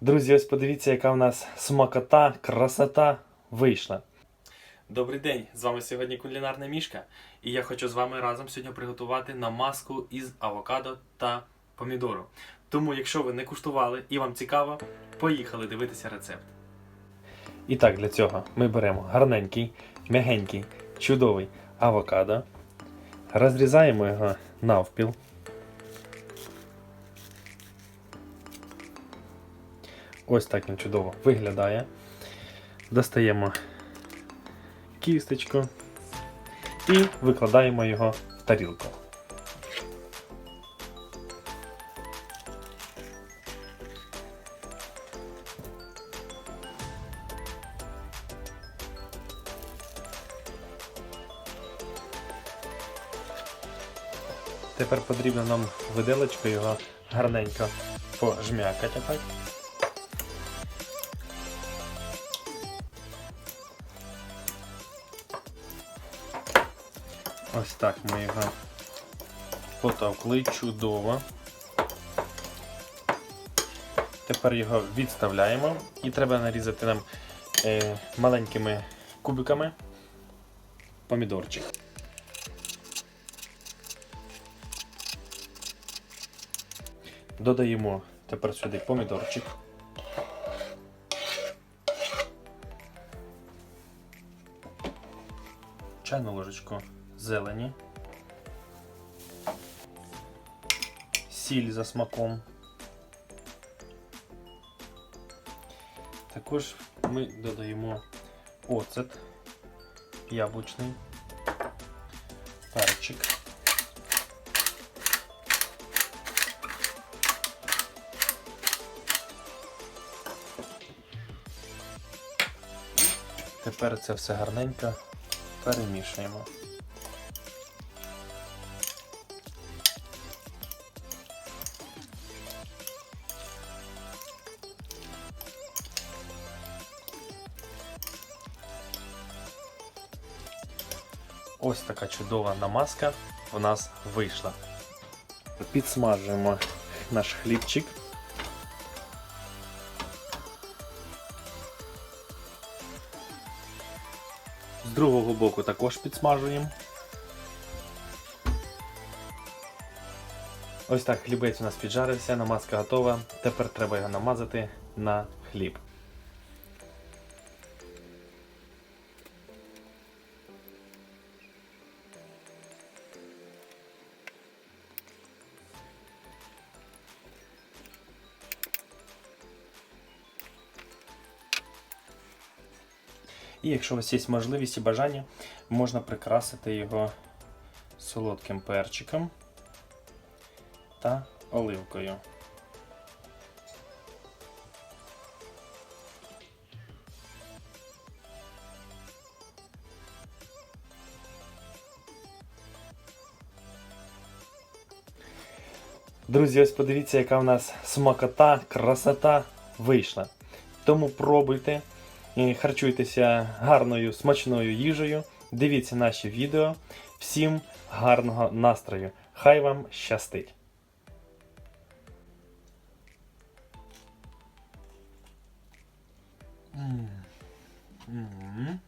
Друзі, ось подивіться, яка в нас смакота, красота вийшла. Добрий день! З вами сьогодні кулінарна мішка, і я хочу з вами разом сьогодні приготувати намазку із авокадо та помідору. Тому, якщо ви не куштували і вам цікаво, поїхали дивитися рецепт. І так, для цього ми беремо гарненький, м'ягенький, чудовий авокадо, розрізаємо його навпіл. Ось так він чудово виглядає. Достаємо кісточку і викладаємо його в тарілку. Тепер потрібно нам виделочкою його гарненько пожмякати. Ось так ми його потовкли чудово. Тепер його відставляємо і треба нарізати нам е, маленькими кубиками помідорчик. Додаємо тепер сюди помідорчик. Чайну ложечку зелені, сіль за смаком. Також ми додаємо оцет яблучний, перчик. Тепер це все гарненько перемішуємо. Ось така чудова намазка у нас вийшла. Підсмажуємо наш хлібчик. З другого боку також підсмажуємо. Ось так хлібець у нас піджарився, намазка готова. Тепер треба його намазати на хліб. І якщо у вас є можливість і бажання, можна прикрасити його солодким перчиком та оливкою. Друзі, ось подивіться, яка в нас смакота, красота вийшла. Тому пробуйте, і харчуйтеся гарною смачною їжею. Дивіться наші відео. Всім гарного настрою! Хай вам щастить! М, м.